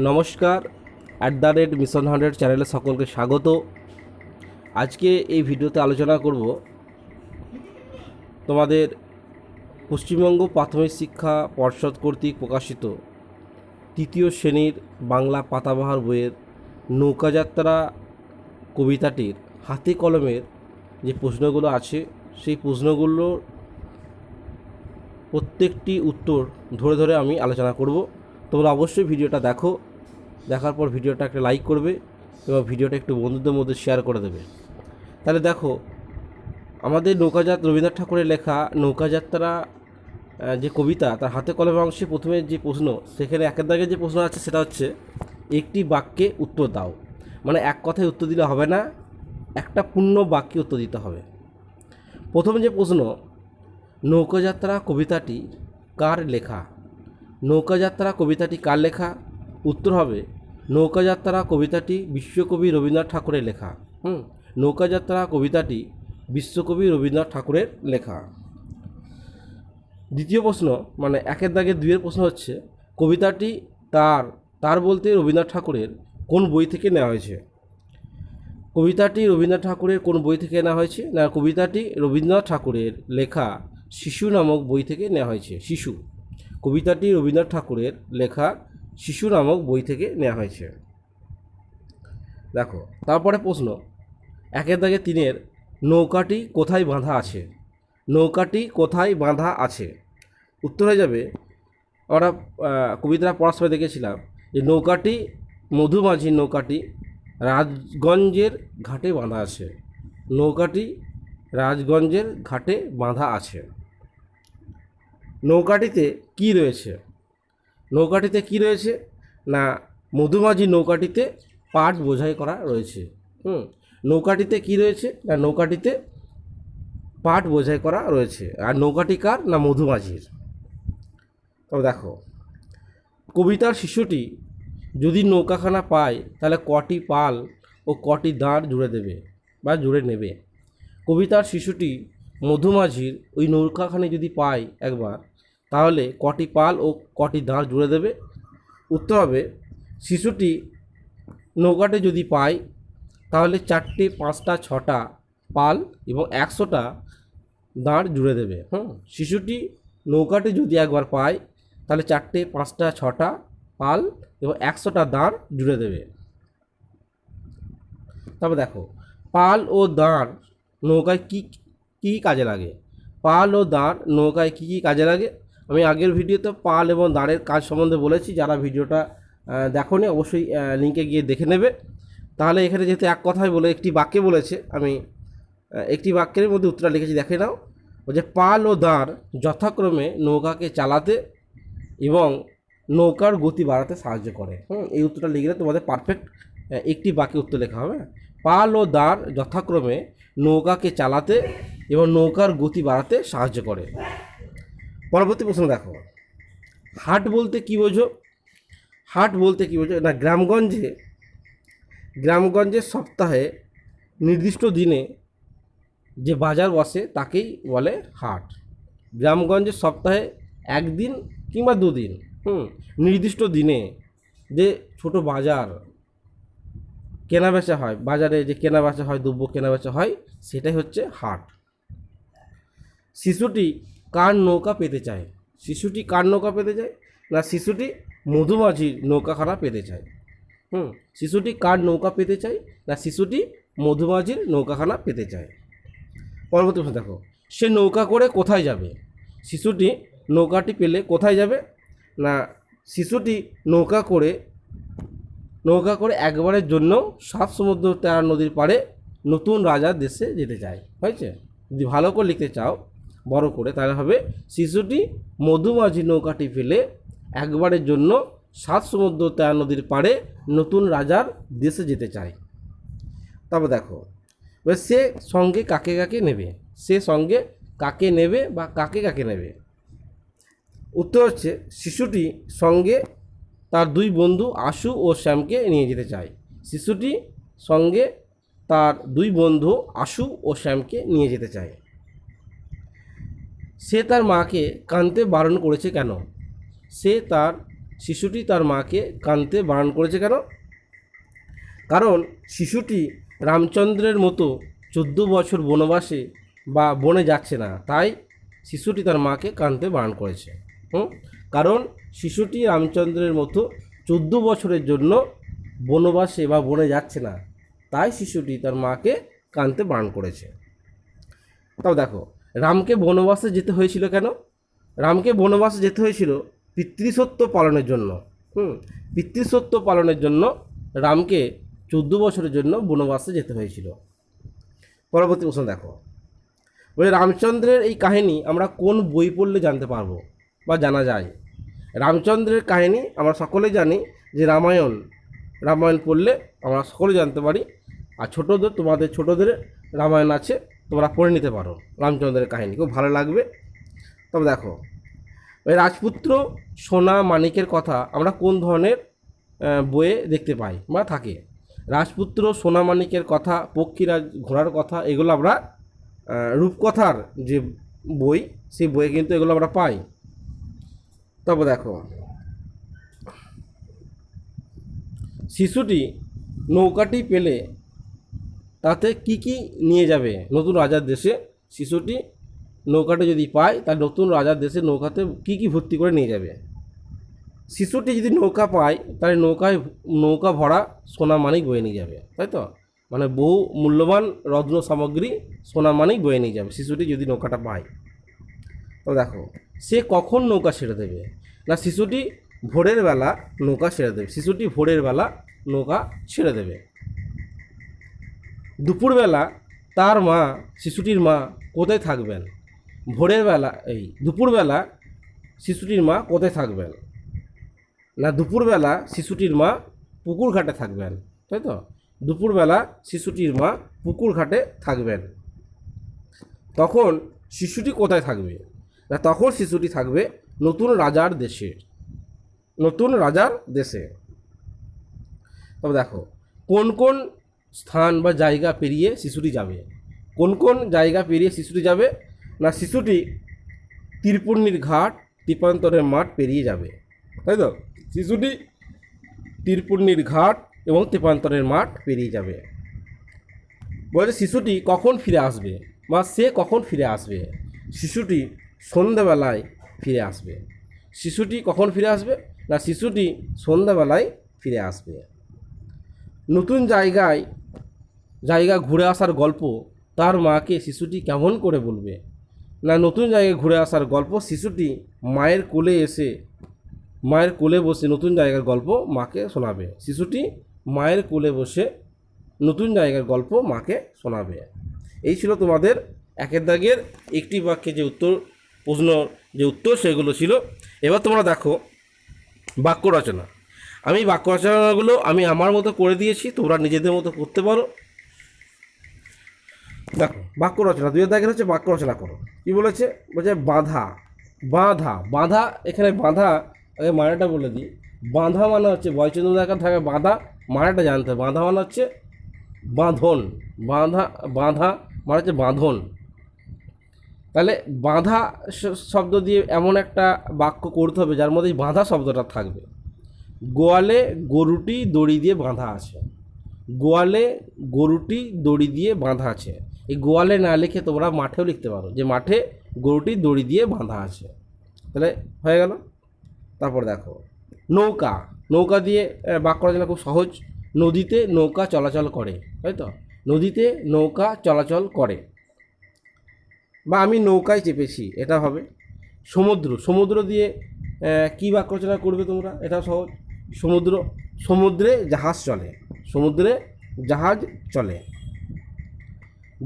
নমস্কার at the rate mission hundred চ্যানেলে সকলকে স্বাগত। আজকে এই ভিডিওতে আলোচনা করব তোমাদের পশ্চিমবঙ্গ প্রাথমিক শিক্ষা পর্ষদ কর্তৃক প্রকাশিত তৃতীয় শ্রেণির বাংলা পাতাবাহার বইয়ের নৌকাযাত্রা কবিতাটির হাতে কলমের যে প্রশ্নগুলো আছে, সেই প্রশ্নগুলোর প্রত্যেকটি উত্তর ধরে ধরে আমি আলোচনা করব। তোমরা অবশ্যই ভিডিওটা দেখো। দেখার পর ভিডিওটা একটা লাইক করবে এবং ভিডিওটা একটু বন্ধুদের মধ্যে শেয়ার করে দেবে। তাহলে দেখো, আমাদের নৌকাজাত রবীন্দ্রনাথ ঠাকুরের লেখা নৌকাযাত্রা যে কবিতা, তার হাতে কলমে অংশে প্রথমে যে প্রশ্ন, সেখানে একের দাগে যে প্রশ্ন আছে সেটা হচ্ছে, একটি বাক্যে উত্তর দাও। মানে এক কথায় উত্তর দিলে হবে না, একটা পূর্ণ বাক্যে উত্তর দিতে হবে। প্রথম যে প্রশ্ন, নৌকাযাত্রা কবিতাটি কার লেখা? নৌকাযাত্রা কবিতাটি কার লেখা? উত্তর হবে, নৌকাযাত্রা কবিতাটি বিশ্বকবি রবীন্দ্রনাথ ঠাকুরের লেখা। হুম, নৌকাযাত্রা কবিতাটি বিশ্বকবি রবীন্দ্রনাথ ঠাকুরের লেখা। দ্বিতীয় প্রশ্ন মানে একের দাগে দুইয়ের প্রশ্ন হচ্ছে, কবিতাটি তার তার বলতে রবীন্দ্রনাথ ঠাকুরের কোন বই থেকে নেওয়া হয়েছে? কবিতাটি রবীন্দ্রনাথ ঠাকুরের কোন বই থেকে নেওয়া হয়েছে? না, কবিতাটি রবীন্দ্রনাথ ঠাকুরের লেখা শিশু নামক বই থেকে নেওয়া হয়েছে, শিশু। কবিতাটি রবীন্দ্রনাথ ঠাকুরের লেখা শিশু নামক বই থেকে নেওয়া হয়েছে। দেখো, তারপরে প্রশ্ন। একের দাগে তিনের, নৌকাটি কোথায় বাঁধা আছে? নৌকাটি কোথায় বাঁধা আছে? উত্তর হয়ে যাবে, আমরা কবিতাটা পড়ার সময় দেখেছিলাম যে নৌকাটি মধুমাঝির নৌকাটি রাজগঞ্জের ঘাটে বাঁধা আছে। নৌকাটি রাজগঞ্জের ঘাটে বাঁধা আছে। নৌকাটিতে কি রয়েছে? নৌকাটিতে কি রয়েছে? না, মধুমাঝি নৌকাটিতে পাট বোঝাই করা রয়েছে। হুম, নৌকাটিতে কি রয়েছে? না, নৌকাটিতে পাট বোঝাই করা রয়েছে। আর নৌকাটি কার? না, মধুমাঝির। তবে দেখো, কবিতার শিশুটি যদি নৌকাখানা পায়, তাহলে কটি পাল ও কটি দাঁড় জুড়ে দেবে বা জুড়ে নেবে। কবিতার শিশুটি মধুমাঝির ওই নৌকাখানি যদি পায় একবার তাহলে কটি পাল ও কটি দাঁড় জুড়ে দেবে? উত্তর হবে, শিশুটি নৌকাটি যদি পায়, তাহলে চারটে, পাঁচটা, ছটা পাল এবং একশোটা দাঁড় জুড়ে দেবে। হুম, শিশুটি নৌকাটি যদি একবার পায়, তাহলে চারটে, পাঁচটা, ছটা পাল এবং একশোটা দাঁড় জুড়ে দেবে। তারপর দেখো, পাল ও দাঁড় নৌকায় কী কী কাজে লাগে? পাল ও দাঁড় নৌকায় কী কী কাজে লাগে? আমি আগের ভিডিওতে পাল এবং দাঁড়ের কাজ সম্বন্ধে বলেছি, যারা ভিডিওটা দেখো নি অবশ্যই লিঙ্কে গিয়ে দেখে নেবে। তাহলে এখানে যেহেতু এক কথায় বলে, একটি বাক্যে বলেছে, আমি একটি বাক্যের মধ্যে উত্তর লিখেছি, দেখে নাও। যে পাল ও দাঁড় যথাক্রমে নৌকাকে চালাতে এবং নৌকার গতি বাড়াতে সাহায্য করে। হুম, এই উত্তরটা লিখলে তোমাদের পারফেক্ট একটি বাক্যে উত্তর লেখা হবে। পাল ও দাঁড় যথাক্রমে নৌকাকে চালাতে এবং নৌকার গতি বাড়াতে সাহায্য করে। পরবর্তী প্রশ্ন দেখো। হাট বলতে কি বোঝো? হাট বলতে কি বোঝো? না, গ্রামগঞ্জে গ্রামগঞ্জে সপ্তাহে নির্দিষ্ট দিনে যে বাজার বসে তাকেই বলে হাট। গ্রামগঞ্জে সপ্তাহে একদিন কিংবা দুদিন, হুম, নির্দিষ্ট দিনে যে ছোট বাজার কেনা বেচা হয়, বাজারে যে কেনা বেচা হয়, দ্রব্য কেনা বেচা হয়, সেটাই হচ্ছে হাট। শিশুটি কার নৌকা পেতে চায়? শিশুটি কার নৌকা পেতে চায়? না, শিশুটি মধুমাঝির নৌকাখানা পেতে চায়। হুম, শিশুটি কার নৌকা পেতে চায়? না, শিশুটি মধুমাঝির নৌকাখানা পেতে চায়। পরবর্তী প্রশ্ন, দেখো, সে নৌকা করে কোথায় যাবে? শিশুটি নৌকাটি পেলে কোথায় যাবে? না, শিশুটি নৌকা করে নৌকা করে একবারের জন্য সাত সমুদ্র, তেরা নদীর পাড়ে নতুন রাজার দেশে যেতে চায়। হয়েছে? যদি ভালো করে লিখতে চাও বড় করে, তাহলে হবে শিশুটি মধুমাঝি নৌকাটি ফেলে একবারের জন্য সাত সমুদ্র তেরা নদীর পাড়ে নতুন রাজার দেশে যেতে চায়। তারপর দেখো, এবার সে সঙ্গে কাকে কাকে নেবে? সে সঙ্গে কাকে নেবে বা কাকে কাকে নেবে? উত্তর হচ্ছে, শিশুটি সঙ্গে তার দুই বন্ধু আশু ও শ্যামকে নিয়ে যেতে চায়। শিশুটি সঙ্গে তার দুই বন্ধু আশু ও শ্যামকে নিয়ে যেতে চায়। সে তার মাকে কানতে বারণ করেছে কেন? সে তার শিশুটি তার মাকে কানতে বারণ করেছে কেন? কারণ শিশুটি রামচন্দ্রের মতো চোদ্দ বছর বনবাসে বা বনে যাচ্ছে না, তাই শিশুটি তার মাকে কানতে বারণ করেছে। হুম? কারণ শিশুটি রামচন্দ্রের মতো চোদ্দ বছরের জন্য বনবাসে বা বনে যাচ্ছে না, তাই শিশুটি তার মাকে কানতে বারণ করেছে। তাও দেখো রামকে বনবাসে যেতে হয়েছিল কেন? রামকে বনবাসে যেতে হয়েছিল পিতৃসত্য পালনের জন্য। হুম পিতৃসত্য পালনের জন্য রামকে চোদ্দ বছরের জন্য বনবাসে যেতে হয়েছিল। পরবর্তী প্রশ্ন দেখো। বলে, রামচন্দ্রের এই কাহিনী আমরা কোন বই পড়লে জানতে পারব বা জানা যায়? রামচন্দ্রের কাহিনী আমরা সকলে জানি যে রামায়ণ রামায়ণ পড়লে আমরা সকলে জানতে পারি। আর ছোটোদের, তোমাদের ছোটোদের রামায়ণ আছে তোমরা পড়ে নিতে পারো। রামচন্দ্রের কাহিনী, খুব ভালো লাগবে। তবে দেখো ওই রাজপুত্র সোনা মানিকের কথা আমরা কোন ধরনের বইয়ে দেখতে পাই বা থাকে? রাজপুত্র সোনা মানিকের কথা, পক্ষীরাজ ঘোড়ার কথা, এগুলো আমরা রূপকথার যে বই, সেই বইয়ে কিন্তু এগুলো আমরা পাই। তবে দেখো, শিশুটি নৌকাটি পেলে তাতে কি কি নিয়ে যাবে নতুন রাজার দেশে? শিশুটি নৌকাটা যদি পায়, তার নতুন রাজার দেশে নৌকাতে কি কি ভর্তি করে নিয়ে যাবে? শিশুটি যদি নৌকা পায়, তাহলে নৌকায়, নৌকা ভরা সোনা মানিক বয়ে নিয়ে যাবে, তাই তো? মানে বহু মূল্যবান রত্ন সামগ্রী সোনা মানিক বয়ে নিয়ে যাবে শিশুটি যদি নৌকাটা পায়। তো দেখো, সে কখন নৌকা ছেড়ে দেবে? না, শিশুটি ভোরের বেলা নৌকা ছেড়ে দেবে, শিশুটি ভোরের বেলা নৌকা ছেড়ে দেবে। দুপুরবেলা তার মা, শিশুটির মা কোথায় থাকবেন? ভোরের বেলা, এই দুপুরবেলা শিশুটির মা কোথায় থাকবেন? না দুপুরবেলা শিশুটির মা পুকুর ঘাটে থাকবেন, তাই তো? দুপুরবেলা শিশুটির মা পুকুর ঘাটে থাকবেন। তখন শিশুটি কোথায় থাকবে? না তখন শিশুটি থাকবে নতুন রাজার দেশে, নতুন রাজার দেশে। তবে দেখো, কোন কোন স্থান বা জায়গা পেরিয়ে শিশুটি যাবে। কোন কোন জায়গা পেরিয়ে শিশুটি যাবে? না, শিশুটি তীরপূর্ণির ঘাট, তীপান্তরের মাঠ পেরিয়ে যাবে। তাই তো? শিশুটি তীরপূর্ণির ঘাট এবং তেপান্তরের মাঠ পেরিয়ে যাবে। বলছে, শিশুটি কখন ফিরে আসবে বা সে কখন ফিরে আসবে? শিশুটি সন্ধ্যাবেলায় ফিরে আসবে। শিশুটি কখন ফিরে আসবে? না, শিশুটি সন্ধ্যাবেলায় ফিরে আসবে। নতুন জায়গায় জায়গা ঘুরে আসার গল্প, তার মাকে শিশুটি কেমন করে বলবে? না, নতুন জায়গায় ঘুরে আসার গল্প শিশুটি মায়ের কোলে এসে, মায়ের কোলে বসে নতুন জায়গার গল্প মাকে শোনাবে। শিশুটি মায়ের কোলে বসে নতুন জায়গার গল্প মাকে শোনাবে। এই ছিল তোমাদের একের দাগের একটি বাক্যে যে উত্তর, প্রশ্ন, যে উত্তর সেগুলো ছিল। এবার তোমরা দেখো বাক্য রচনা। আমি বাক্য রচনাগুলো আমি আমার মতো করে দিয়েছি, তোমরা নিজেদের মতো করতে পারো। বাক্য রচনা, দুই দাগের হচ্ছে বাক্য রচনা করো। কি বলেছে? বলছে বাঁধা বাঁধা বাঁধা, এখানে বাঁধা, আগে মানেটা বলে দিই। বাঁধা মানে হচ্ছে বয়চন্দ্র দেখা থাকে বাঁধা, মানেটা জানতে হবে। বাঁধা মানে হচ্ছে বাঁধন, বাঁধা বাঁধা মানে হচ্ছে বাঁধন। তাহলে বাঁধা শব্দ দিয়ে এমন একটা বাক্য করতে হবে, যার মধ্যে বাঁধা শব্দটা থাকবে। গোয়ালে গরুটি দড়ি দিয়ে বাঁধা আছে। গোয়ালে গরুটি দড়ি দিয়ে বাঁধা আছে। এই গোয়ালে না লিখে তোমরা মাঠেও লিখতে পারো। যে মাঠে গরুটি দড়ি দিয়ে বাঁধা আছে। তাহলে হয়ে গেল? তারপর দেখো নৌকা। নৌকা দিয়ে আহ, বাক্য রচনা খুব সহজ। নদীতে নৌকা চলাচল করে তাই তো? নদীতে নৌকা চলাচল করে। বা আমি নৌকায় চেপেছি এটা হবে। সমুদ্র। সমুদ্র দিয়ে কী বাক্য রচনা করবে তোমরা? এটা সহজ। সমুদ্র সমুদ্রে জাহাজ চলে। সমুদ্রে জাহাজ চলে।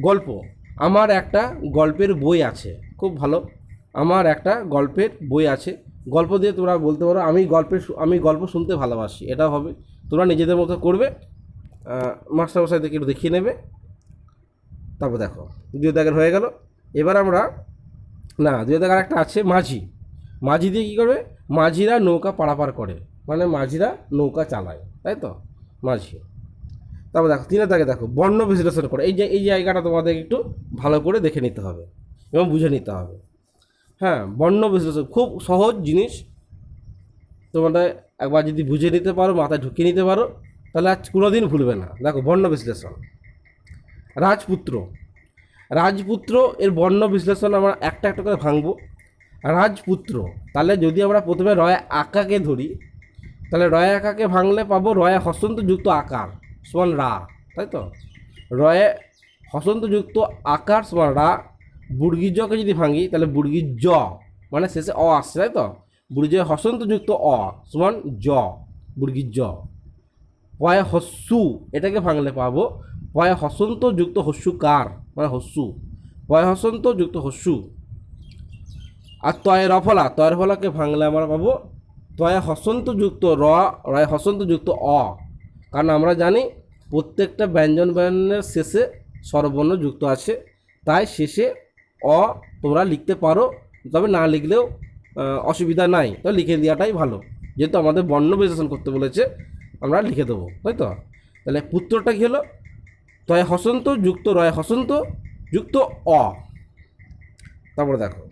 গল্প। আমার একটা গল্পের বই আছে, খুব ভালো। আমার একটা গল্পের বই আছে। গল্প দিয়ে তোমরা বলতে পারো, আমি গল্পের আমি গল্প শুনতে ভালোবাসি, এটা হবে। তোমরা নিজেদের মতো করবে মাস্টারমশাই থেকে একটু দেখিয়ে নেবে। তারপর দেখো দুই দাগের হয়ে গেল। এবার আমরা, না দুই দাগের একটা আছে মাঝি। মাঝি দিয়ে কী করবে? মাঝিরা নৌকা পারাপার করে মানে মাঝিরা নৌকা চালায়, তাই তো? মাঝি। তারপর দেখো তিনের দাগে দেখো, বর্ণ বিশ্লেষণ করে। এই যে এই জায়গাটা তোমাদের একটু ভালো করে দেখে নিতে হবে এবং বুঝে নিতে হবে। হ্যাঁ বর্ণ বিশ্লেষণ খুব সহজ জিনিস। তোমাদের একবার যদি বুঝে নিতে পারো, মাথায় ঢুকিয়ে নিতে পারো, তাহলে আজ কোনোদিন ভুলবে না। দেখো, বর্ণ বিশ্লেষণ। রাজপুত্র। রাজপুত্র, এর বর্ণ বিশ্লেষণ আমরা একটা একটা করে ভাঙবো। রাজপুত্র, তাহলে যদি আমরা প্রথমে রয় আকাকে ধরি, তাহলে রয় আকাকে ভাঙলে পাবো রয়ে হসন্ত যুক্ত আকার। সমান রা তাই তো? রয়ে হসন্ত যুক্ত আকার সমান রা বুড়গি জকে যদি ভাঙি, তাহলে বুড়গি জ মানে শেষে অ আসছে, তাই তো? বুড়ি জ হসন্ত যুক্ত অ সমান জ বুড়গি জ পয় হস্যু, এটাকে ভাঙলে পাবো। পয় হসন্ত যুক্ত হস্যুকার মানে হস্যু। পয় হসন্ত যুক্ত হস্যু। আর তয় রফলা, তয় রফলাকে ভাঙলে আমরা পাবো। তয় হসন্ত যুক্ত র, রয় হসন্ত যুক্ত অ। কারণ আমরা জানি প্রত্যেকটা ব্যঞ্জন ব্যঞ্জনের শেষে স্বরবর্ণ যুক্ত আছে। তাই শেষে অ তোমরা লিখতে পারো, তবে না লিখলেও অসুবিধা নাই। তো লিখে দেওয়াটাই ভালো। যেহেতু আমাদের বর্ণ বিশ্লেষণ করতে বলেছে, আমরা লিখে দেবো, তাই তো? তাহলে পুত্রটা কী হলো? তয় হসন্ত যুক্ত রয় হসন্ত যুক্ত অ। তারপরে দেখো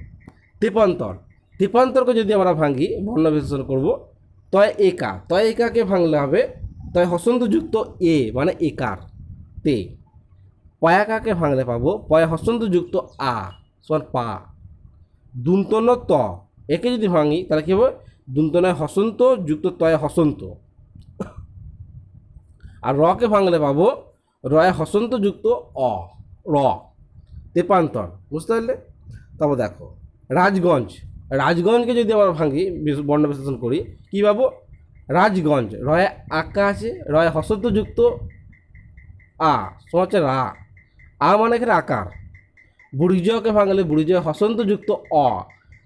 টিপান্তর টিপান্তরকে যদি আমরা ভাঙি, বর্ণ বিশ্লেষণ করব, তয় একা। তয় একাকে ভাঙলে হবে তয় হসন্তযুক্ত এ মানে একার তে। পয়াকাকে ভাঙলে পাবো? পয়া হসন্তযুক্ত আ সমান পা। দুন্তন ত, একে যদি ভাঙি, তাহলে কী হবে? দুন্তনায় হসন্ত যুক্ত তয় হসন্ত আর রকে ভাঙলে পাবো? রয় হসন্ত যুক্ত অ র তেপান্তর বুঝতে পারলে তারপর দেখো রাজগঞ্জ রাজগঞ্জকে যদি আমরা ভাঙি বর্ণ বিশ্লেষণ করি কী পাবো? রাজগঞ্জ রয় আঁকা আছে রয় হসন্ত যুক্ত আ সমান হচ্ছে রা আ মানে এখানে আকার? বুড়িজয়কে ভাঙলে হসন্ত যুক্ত অ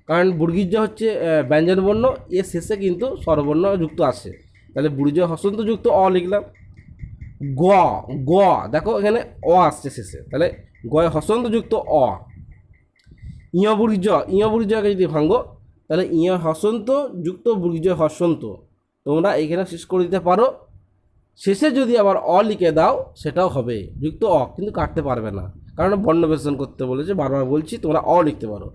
কারণ বুড়গিজ হচ্ছে আহ, ব্যঞ্জন বর্ণ এর শেষে কিন্তু স্বরবর্ণ যুক্ত আছে। তাহলে বুড়িজয় হসন্ত যুক্ত অ লিখলাম। গ গ দেখো এখানে অ আসছে শেষে। তাহলে গয় হসন্ত যুক্ত অ। ইয় বুড়িজ ইয় বুড়িজয়কে যদি ভাঙো তাহলে ইয় হসন্ত যুক্ত বুড়িজয় হসন্ত তোমরা এখানে শেষ করে দিতে পারো। শেষে যদি আবার অ লিখে দাও, সেটাও হবে। যুক্ত অ, কিন্তু কাটতে পারবে না। কারণ বর্ণ করতে বলেছে, বারবার বলছি, তোমরা অ লিখতে পারো।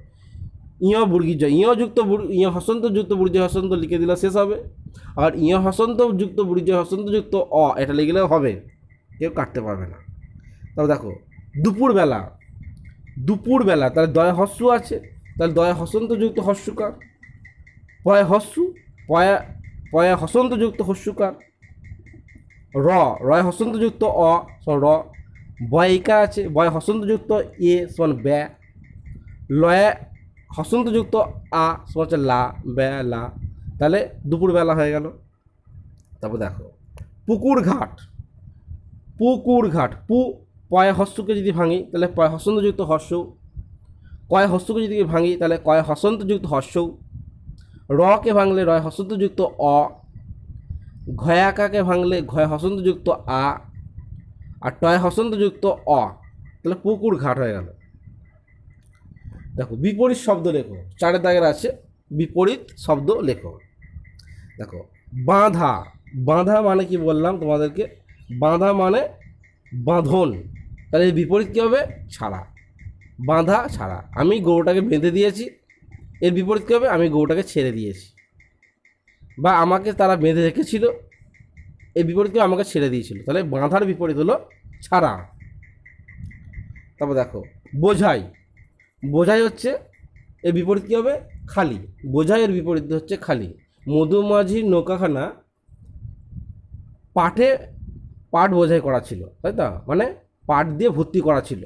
ইয় বুড়গি জয়। ইয় যুক্ত ইয় হসন্ত যুক্ত বুড়িজ হসন্ত লিখে দিলে শেষ হবে। আর ইয় হসন্ত যুক্ত বুড়িজ হসন্ত যুক্ত অ, এটা লিখলেও হবে। কেউ কাটতে পারবে না। তবে দেখো, দুপুরবেলা দুপুরবেলা, তাহলে দয় হস্যু আছে। তাহলে দয় হসন্ত যুক্ত হস্যুকার পয় হস্যু, পয়া পয়া হসন্ত যুক্ত হস্যুকার র, রয় হসন্তযুক্ত অ সমান র, বয়িকা আছে, বয় হসন্তযুক্ত এ সমান ব্যা লয়ে হসন্তযুক্ত আ সমান হচ্ছে লা ব্যা লা। তাহলে দুপুরবেলা হয়ে গেল। তারপর দেখো, পুকুর ঘাট পুকুর ঘাট, পু, পয় হস্যকে যদি ভাঙি, তাহলে পয় হসন্তযুক্ত হর্ষ কয় হস্যকে যদি ভাঙি, তাহলে কয় হসন্তযুক্ত হর্ষ রকে ভাঙলে রয়, হসন্তযুক্ত অ, ঘয়াকাকে ভাঙলে ঘয়, হসন্তযুক্ত আ, আর টয় হসন্তযুক্ত অ। তাহলে পুকুর ঘাট হয়ে গেল। দেখো, বিপরীত শব্দ লেখো। চারের দাগের আছে, বিপরীত শব্দ লেখো। দেখো, বাঁধা বাঁধা মানে কি বললাম তোমাদেরকে? বাঁধা মানে বাঁধন। তাহলে বিপরীত কী হবে? ছাড়া। বাঁধা, ছাড়া। আমি গরুটাকে বেঁধে দিয়েছি এর বিপরীত কী হবে? আমি গরুটাকে ছেড়ে দিয়েছি বা আমাকে তারা বেঁধে রেখেছিল এই বিপরীতকে আমাকে ছেড়ে দিয়েছিল। তাহলে বাঁধার বিপরীত হলো ছাড়া। তারপর দেখো, বোঝাই। বোঝাই হচ্ছে এর বিপরীত কী হবে? খালি। বোঝাই এর বিপরীত হচ্ছে খালি। মধুমাঝির নৌকাখানা পাঠে পাট বোঝাই করা ছিল, তাই তো? মানে পাট দিয়ে ভর্তি করা ছিল।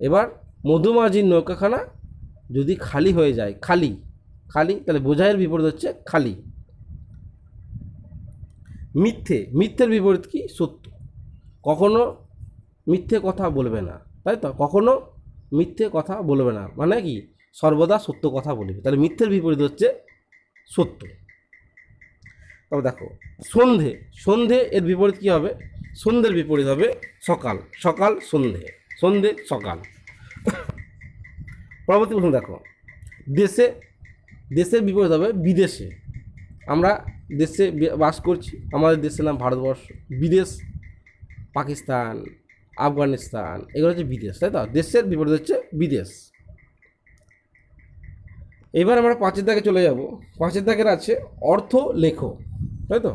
এবার মধুমাঝির নৌকাখানা যদি খালি হয়ে যায়, খালি খালি, তাহলে বোঝাইয়ের বিপরীত হচ্ছে খালি। মিথ্যে, মিথ্যের বিপরীত কি? সত্য। কখনো মিথ্যে কথা বলবে না। তাই তো? কখনো মিথ্যে কথা বলবে না। মানে কি? সর্বদা সত্য কথা বলবে। তাহলে মিথ্যের বিপরীত হচ্ছে সত্য। তবে দেখো, সন্ধে সন্ধে এর বিপরীত কী হবে? সন্ধ্যের বিপরীত হবে সকাল। সকাল, সন্ধে। সন্ধে, সকাল। পরবর্তী প্রশ্ন দেখো। দেশে, দেশের বিপরীত হবে বিদেশে। আমরা দেশে বাস করছি, আমাদের দেশের নাম ভারতবর্ষ। বিদেশ, পাকিস্তান, আফগানিস্তান, এগুলো হচ্ছে বিদেশ, তাই তো? দেশের বিপরীত হচ্ছে বিদেশ। এবার আমরা পাঁচের দাগে চলে যাব। পাঁচের দাগের আছে অর্থ লেখো তাই তো?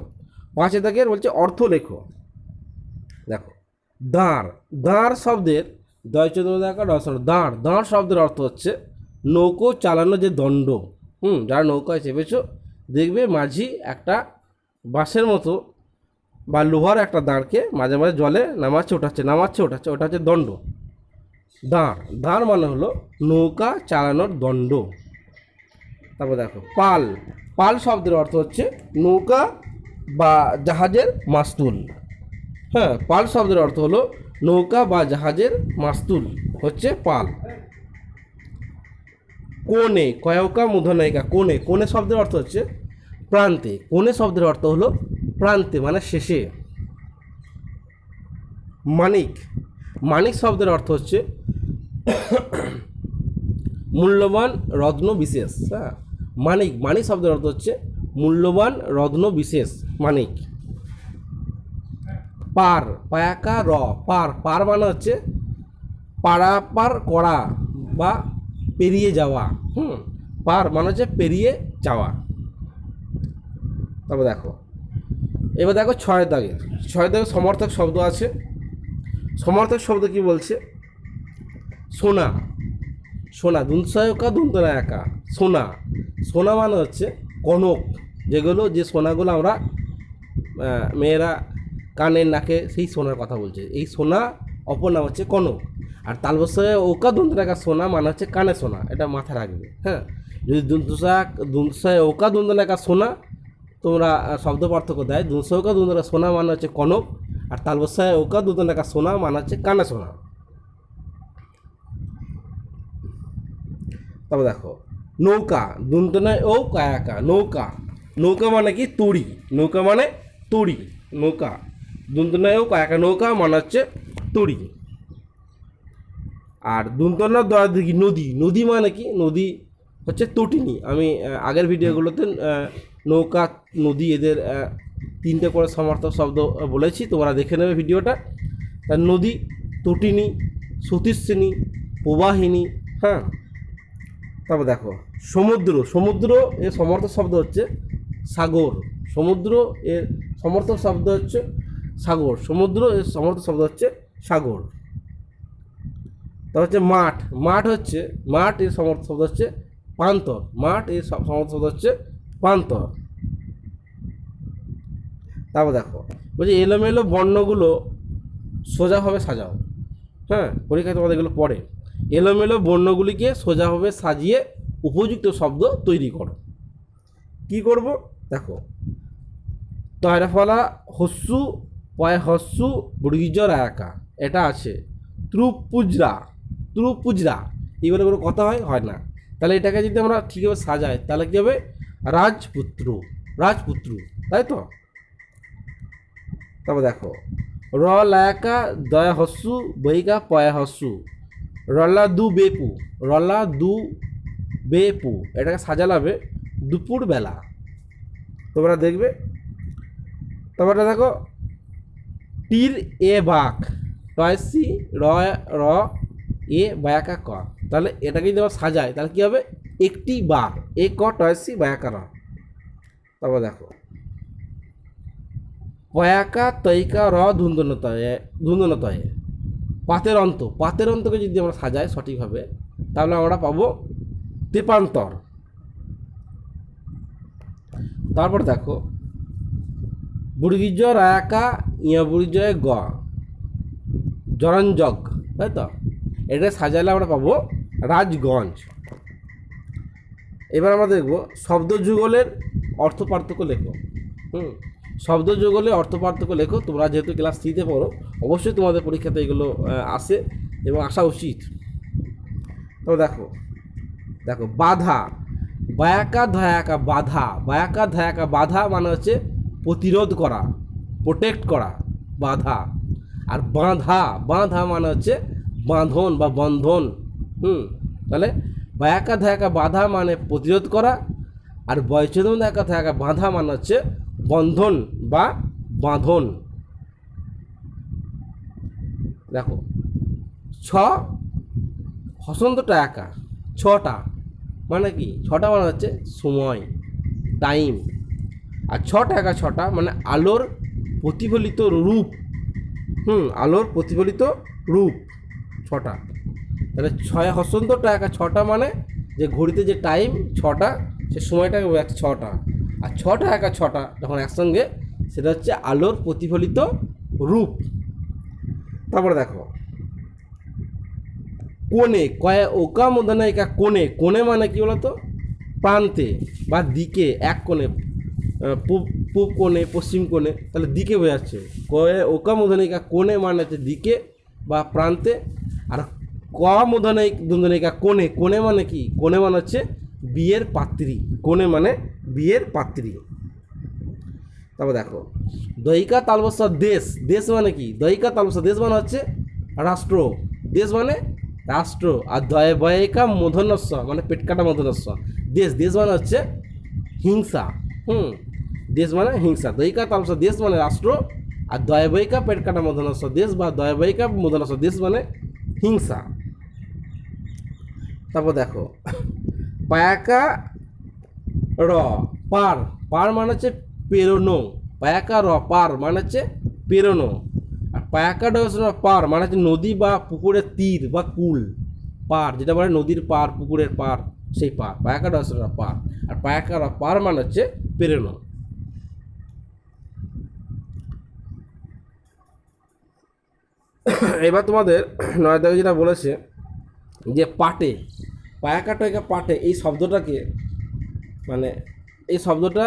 পাঁচের দাগের বলছে অর্থ লেখো দেখো দাঁড় দাঁড় শব্দের দয় চোদ্দ দেখা দর্শন দাঁড় দাঁড় শব্দের অর্থ হচ্ছে নৌকো চালানো যে দণ্ড। হুম, যারা নৌকায় চেপেছো, দেখবে মাঝি একটা বাঁশের মতো বা লোহার একটা দাঁড়কে মাঝে মাঝে জলে নামাচ্ছে, ওঠাচ্ছে নামাচ্ছে, ওঠাচ্ছে, ওটা হচ্ছে দণ্ড। দাঁড় দাঁড় মানে হলো নৌকা চালানোর দণ্ড। তারপর দেখো, পাল। পাল শব্দের অর্থ হচ্ছে নৌকা বা জাহাজের মাস্তুল। হ্যাঁ পাল শব্দের অর্থ হলো নৌকা বা জাহাজের মাস্তুল হচ্ছে পাল। কোণে, কয়কা মূর্ধনায়িকা কোণে কোণে শব্দের অর্থ হচ্ছে প্রান্তে। কোণে শব্দের অর্থ হলো প্রান্তে মানে শেষে। মানিক মানিক শব্দের অর্থ হচ্ছে মূল্যবান রত্ন বিশেষ হ্যাঁ? মানিক মানিক শব্দের অর্থ হচ্ছে মূল্যবান রত্ন বিশেষ, মানিক। পার, পায়াকা র, পার। পার মানে হচ্ছে পারাপার করা বা পেরিয়ে যাওয়া। হুম? পার মানে হচ্ছে পেরিয়ে যাওয়া। তারপর দেখো, এবার দেখো ছয় দাগে। ছয় দাগে সমর্থক শব্দ আছে। সমর্থক শব্দ কি বলছে? সোনা। সোনা, দুনসয়কা দুন্তনা একা সোনা। সোনা মানে হচ্ছে কনক। যেগুলো, যে সোনাগুলো আমরা মেয়েরা কানের নাকে সেই সোনার কথা বলছে। এই সোনা অপর নাম হচ্ছে কনক। আর তালবসায় ওকা দুন্তনাকা সোনা মানে হচ্ছে কানে সোনা, এটা মাথায় রাখবে হ্যাঁ? যদি দুনসাক দুনসায় ওকা দুন্তনাকা সোনা, তোমরা শব্দ পার্থক্য দেয়। দুনশো ওকা দুন্তনা সোনা মানে হচ্ছে কনক, আর তালবসায় ওকা দুন্তনাকা সোনা মানে হচ্ছে কানে সোনা। তারপর দেখো, নৌকা দুন্তনায় ও কায়াকা নৌকা। নৌকা মানে কি? তড়ি। নৌকা মানে তড়ি। নৌকা। দুন্তনায় ও কায়াকা নৌকা মানে হচ্ছে তড়ি। আর দুন্তনার দিঘি, নদী। নদী মানে কি? নদী হচ্ছে তটিনী। আমি আগের ভিডিওগুলোতে নৌকা, নদী এদের তিনটে করে সমর্থক শব্দ বলেছি, তোমরা দেখে নেবে ভিডিওটা। তার নদী, তটিনী, সতীশ্রেণী, প্রবাহিনী হ্যাঁ? তারপর দেখো, সমুদ্র। সমুদ্র এর সমর্থক শব্দ হচ্ছে সাগর। সমুদ্র এর সমর্থক শব্দ হচ্ছে সাগর, সমুদ্র এর সমর্থক শব্দ হচ্ছে সাগর। তারপর হচ্ছে মাঠ মাঠ হচ্ছে, মাঠ এর সমর্থক শব্দ হচ্ছে পান্তর, মাঠ এর সম- সমর্থক শব্দ হচ্ছে পান্তর। তারপর দেখো, বলছি এলোমেলো বর্ণগুলো সোজাভাবে সাজাও। হ্যাঁ পরীক্ষায় তোমাদের এগুলো পড়ে। এলোমেলো বর্ণগুলিকে সোজাভাবে সাজিয়ে উপযুক্ত শব্দ তৈরি করো। কি করব? দেখো তয়রা ফলা হস্যু পয় হস্যু বৃগিজর একা এটা আছে। ত্রুপুজরা। ত্রুপুজরা। এগুলো কোনো কথা হয় হয় না। তাহলে এটাকে যদি আমরা ঠিকভাবে সাজাই, তাহলে কী হবে? রাজপুত্র। রাজপুত্র, তাই তো? তারপর দেখো। র লায়াকা দয়া হস্যু বইকা পয়া হস্যু। রলা দু বেপু। রলা দু বেপু। এটাকে সাজালাবে দুপুর বেলা তোমরা দেখবে। তারপরে দেখো তীর এ বাঘ টয়সি র র, এ, বায়াকা, ক। তাহলে এটাকে যদি আমরা সাজাই তাহলে কী হবে? একটি বার এ, ক টয়সি বায়াকা, র। তারপর দেখো। পয়াকা তৈকা, র ধুন্দনতয়ে ধুন্দনতয়ে পাতের অন্ত। পাতের অন্তকে যদি আমরা সাজাই সঠিকভাবে, তাহলে আমরা পাবো তেপান্তর তারপর দেখো বুড়গিজ রায়াকা, ইয়া বুড়িজয় গ। জরঞ্জগ তাই তো? এটা সাজালে আমরা পাবো রাজগঞ্জ। এবার আমরা দেখব শব্দ যুগলের অর্থ পার্থক্য লেখো। হুম? শব্দ যুগলে অর্থ পার্থক্য লেখো। তোমরা যেহেতু ক্লাস থ্রিতে পড়ো, অবশ্যই তোমাদের পরীক্ষাতে এগুলো আসে এবং আসা উচিত। তো দেখো দেখো, বাধা। বায়াকা ধয়াকা বাধা। বায়াকা ধয়াকা বাধা মানে হচ্ছে প্রতিরোধ করা প্রোটেক্ট করা, বাধা। আর বাঁধা বাঁধা মানে হচ্ছে বাঁধন বা বন্ধন, হুম? তাহলে বায়াকা ধায়াকা বাধা মানে প্রতিরোধ করা, আর বয়চেদন দেখা থাকা বাঁধা মানে হচ্ছে বন্ধন বা বাঁধন। দেখো, ছ হসন্তটা একা, ছটা মানে কি? ছটা মানে হচ্ছে সময় টাইম আর ছটা একা ছটা মানে আলোর প্রতিফলিত রূপ। হুম, আলোর প্রতিফলিত রূপ, ছটা। তাহলে ছয় হসন্তটা একা ছটা মানে যে ঘড়িতে যে টাইম ছটা, সে সময়টা বোঝাচ্ছে ছটা। আর ছটা একা ছটা যখন একসঙ্গে, সেটা হচ্ছে আলোর প্রতিফলিত রূপ। তারপরে দেখো। কোণে, কয়ে ওকা মোদনায়িকা কোণে। কোণে মানে কি বলতো? প্রান্তে বা দিকে, এক কোণে। পূব পূব কোণে, পশ্চিম কোণে, তাহলে দিকে বোঝাচ্ছে কয়ে ওকা মোদনায়িকা কোণে মানে হচ্ছে দিকে বা প্রান্তে, আর ক মোদনায়িক দুন্দনিকা কোণে কোণে মানে কি? কোণে মানে হচ্ছে বিয়ের পাত্রী, কোণে মানে বিয়ের পাত্রী। তারপর দেখো, দহিকা তালবসা দেশ দেশ মানে কি? দহিকা তালবসা দেশ মানে হচ্ছে রাষ্ট্র, দেশ মানে রাষ্ট্র, আর দয় বয়িকা মধনস্ব মানে পেটকাটা মধনস্ব দেশ দেশ মানে হচ্ছে হিংসা। হুম? দেশ মানে হিংসা। দহিকা তালবসা দেশ মানে রাষ্ট্র, আর দয়বহিকা পেট কাটা মধনস্ব দেশ, বা দয়বহিকা মধনস্ব দেশ মানে হিংসা। তারপর দেখো পায়াকা র, পার। পার মানে হচ্ছে পেরোনো। পায়াকা র, পার মানে হচ্ছে পেরোনো। আর পায়াকা ডসন পার মানে হচ্ছে নদী বা পুকুরের তীর বা কুল। পার, যেটা বলে নদীর পার, পুকুরের পার, সেই পার। পায়াকা ডসন পার। আর পায়াকা র, পার মানে হচ্ছে পেরোনো। এবার তোমাদের নয় দাগে যেটা বলেছে যে পাটে পায়াকা টয়কা পাটে, এই শব্দটাকে মানে এই শব্দটা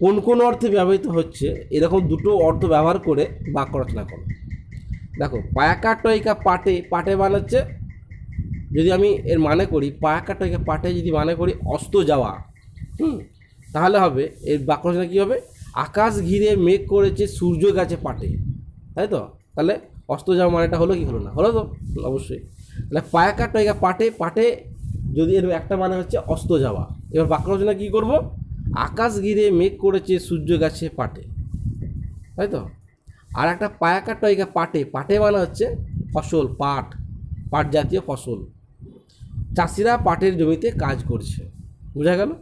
কোন কোন অর্থে ব্যবহৃত হচ্ছে, এরকম দুটো অর্থ ব্যবহার করে বাক্য রচনা করো। দেখো পায়াকা টয়কা পাটে পাটে বানাচ্ছে যদি আমি এর মানে করি পায়াকা টয়কা পাটে যদি মানে করি অস্ত যাওয়া, হুম, তাহলে হবে এর বাক্য রচনা কী হবে? আকাশ ঘিরে মেঘ করেছে সূর্য গাছে পাটে, তাই তো? তাহলে অস্ত যাওয়া মানেটা হলো কি হলো না? হলো তো, অবশ্যই। তাহলে পায়াকা টয়কা পাটে পাটে যদি এর একটা মানে হচ্ছে অস্ত যাওয়া। এবার বাক্য রচনা কী করব? আকাশ ঘিরে মেঘ করেছে, সূর্য গাছে পাটে। তাই তো? আর একটা পায়াকা টয়কা পাটে। পাটে মানে হচ্ছে ফসল, পাট পাট জাতীয় ফসল। চাষিরা পাটের জমিতে কাজ করছে। বোঝা গেল?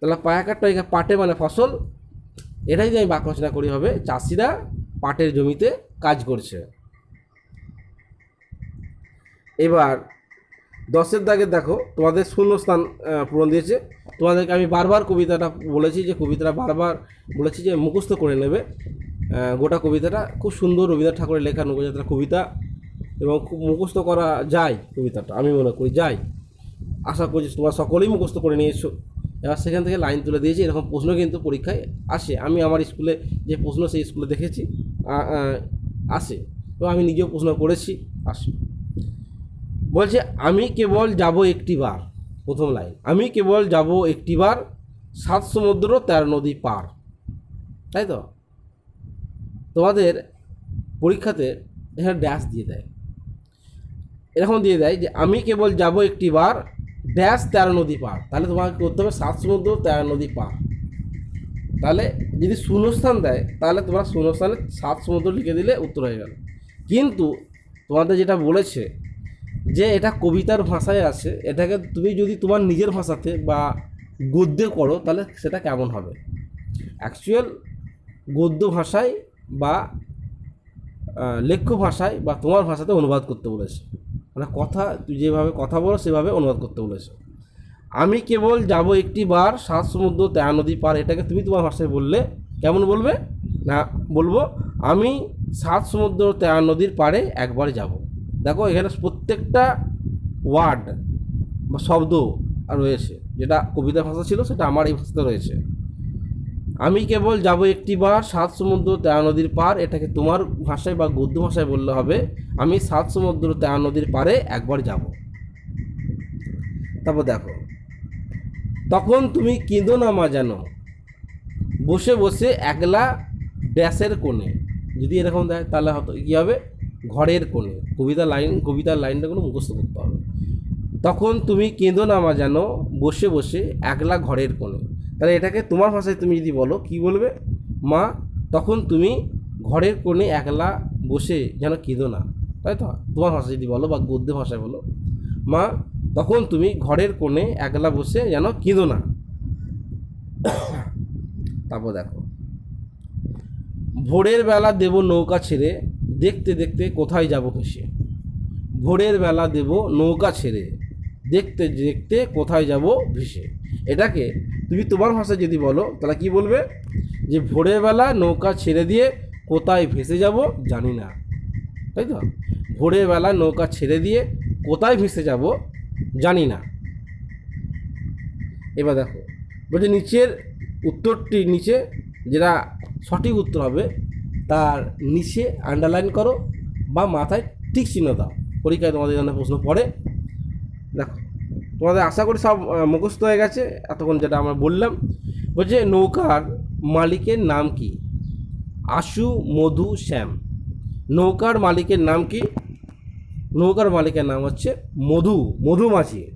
তাহলে পায়াকা টয়কা পাটে মানে ফসল। এটাই যদি আমি বাক্য রচনা করি হবে, চাষিরা পাটের জমিতে কাজ করছে। এবার দশের দাগে দেখো, তোমাদের শূন্যস্থান পূরণ দিয়েছে। তোমাদেরকে আমি বারবার কবিতাটা বলেছি যে, কবিতাটা বারবার বলেছি যে, মুখস্থ করে নেবে। গোটা কবিতাটা খুব সুন্দর রবীন্দ্রনাথ ঠাকুরের লেখা নবজাত্রা কবিতা এবং খুব মুখস্থ করা যায় কবিতাটা, আমি মনে করি, যায়। আশা করছি তোমরা সকলেই মুখস্থ করে নিয়েছো। এবার সেখান থেকে লাইন তুলে দিয়েছি, এরকম প্রশ্ন কিন্তু পরীক্ষায় আসে। আমি আমার স্কুলে যে প্রশ্ন, সেই স্কুলে দেখেছি। আসে। তো আমি নিজেও প্রশ্ন করেছি, আসে। বলছে, আমি কেবল যাব একটিবার প্রথম লাইন। আমি কেবল যাব একটিবার সাত সমুদ্র তেরো নদী পার। তাই তো? তোমাদের পরীক্ষাতে এখানে ড্যাশ দিয়ে দেয়। এরকম দিয়ে দেয় যে, আমি কেবল যাব একটি বার ড্যাশ তেরো নদী পার। তাহলে তোমাকে করতে হবে সাত সমুদ্র তেরো নদী পার। তাহলে যদি শূন্যস্থান দেয়, তাহলে তোমরা শূন্যস্থানে সাত সমুদ্র লিখে দিলে উত্তর হয়ে গেল। কিন্তু তোমাদের যেটা বলেছে যে এটা কবিতার ভাষায় আছে, এটাকে তুমি যদি তোমার নিজের ভাষাতে বা গদ্যে করো, তাহলে সেটা কেমন হবে? অ্যাকচুয়াল গদ্য ভাষায় বা লেখ্য ভাষায় বা তোমার ভাষাতে অনুবাদ করতে বলেছে। মানে কথা যেভাবে কথা বলো, সেভাবে অনুবাদ করতে বলেছে। আমি কেবল যাব একটি বার সাত সমুদ্র, তেরো নদী পার এটাকে তুমি তোমার ভাষায় বললে। কেমন বলবে? না, বলব, আমি সাত সমুদ্র, তেরো নদীর পাড়ে একবার যাব। দেখো, এখানে প্রত্যেকটা ওয়ার্ড বা শব্দ রয়েছে, যেটা কবিতা ভাষা ছিল, সেটা আমার এই ভাষাতে রয়েছে। আমি কেবল যাব একটি বার সাত সমুদ্র, তেরো নদীর পার এটাকে তোমার ভাষায় বা গদ্য ভাষায় বললে হবে, আমি সাত সমুদ্র, তেরো নদীর পারে একবার যাব। তারপর দেখো তখন তুমি কেঁদো না, মা জানো। বসে বসে একলা ড্যাশের কোণে, যদি এরকম দেয় তাহলে হয়তো কী হবে? ঘরের কোণে, কবিতা লাইন, কবিতার লাইনটা কোনো মুখস্থ করতে হবে। তখন তুমি কেঁদো না, মা জানো, বসে বসে একলা ঘরের কোণে। তাহলে এটাকে তোমার ভাষায় তুমি যদি বলো, কি বলবে? মা, তখন তুমি ঘরের কোণে একলা বসে যেন কেঁদো না। তাই তো? তোমার ভাষায় যদি বলো বা গদ্য ভাষায় বলো। মা তখন তুমি ঘরের কোণে একলা বসে যেন কেঁদো না। তারপর দেখো, ভোরের বেলা দেব নৌকা ছেড়ে, দেখতে দেখতে কোথায় যাব ভেসে ভোরের বেলা দেব নৌকা ছেড়ে, দেখতে দেখতে কোথায় যাব ভেসে। এটাকে তুমি তোমার ভাষায় যদি বলো, তাহলে কি বলবে? যে ভোরের বেলা নৌকা ছেড়ে দিয়ে কোথায় ভেসে যাব জানি না। তাই তো? ভোরের বেলা নৌকা ছেড়ে দিয়ে কোথায় ভেসে যাব জানি না। এবার দেখো, বলছে নিচের উত্তরটি নিচে, যেটা সঠিক উত্তর হবে, তার নিচে আন্ডারলাইন করো বা মাথায় ঠিক চিহ্ন দাও। পরীক্ষায় তোমাদের জন্য প্রশ্ন পড়ে। দেখো, তোমাদের আশা করি সব মুখস্থ হয়ে গেছে। এতক্ষণ যেটা আমরা বললাম, বলছে নৌকার মালিকের নাম কি? আশু মধু শ্যাম। নৌকার মালিকের নাম কি? নৌকার মালিকের নাম হচ্ছে মধু মধুমাছি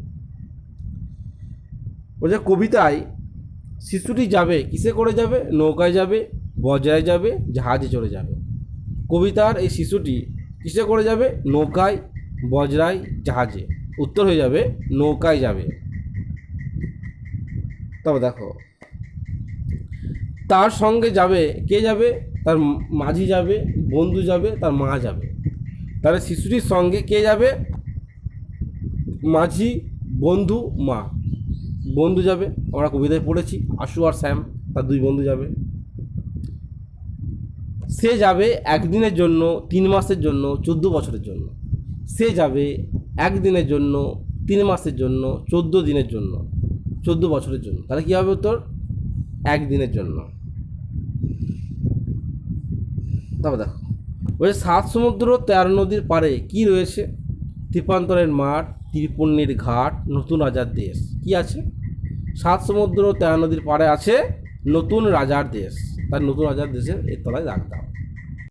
বলছে, কবিতায় শিশুটি যাবে, কিসে করে যাবে? নৌকায় যাবে বজ্রায় যাবে, জাহাজে চড়ে যাবে। কবিতার এই শিশুটি কিসে করে যাবে? নৌকায়, বজরায়, জাহাজে। উত্তর হয়ে যাবে, নৌকায় যাবে। তবে দেখো, তার সঙ্গে যাবে, কে যাবে? তার মাঝি যাবে, বন্ধু যাবে, তার মা যাবে। তাহলে শিশুটির সঙ্গে কে যাবে? মাঝি, বন্ধু, মা। বন্ধু যাবে, আমরা কবিতায় পড়েছি, আশু আর শ্যাম, তার দুই বন্ধু যাবে। সে যাবে একদিনের জন্য, তিন মাসের জন্য, চোদ্দ বছরের জন্য। সে যাবে একদিনের জন্য, তিন মাসের জন্য, চোদ্দ দিনের জন্য, চোদ্দ বছরের জন্য। তাহলে কী হবে উত্তর? একদিনের জন্য। তারপর দেখো। ওই সাত সমুদ্র তেরো নদীর পারে কি রয়েছে? ত্রিপান্তরের মাঠ ত্রিপুণ্যের ঘাট, নতুন রাজার দেশ। কি আছে? সাত সমুদ্র তেরো নদীর পাড়ে আছে নতুন রাজার দেশ। তার নতুন রাজার দেশের এর তলায় রাখতাম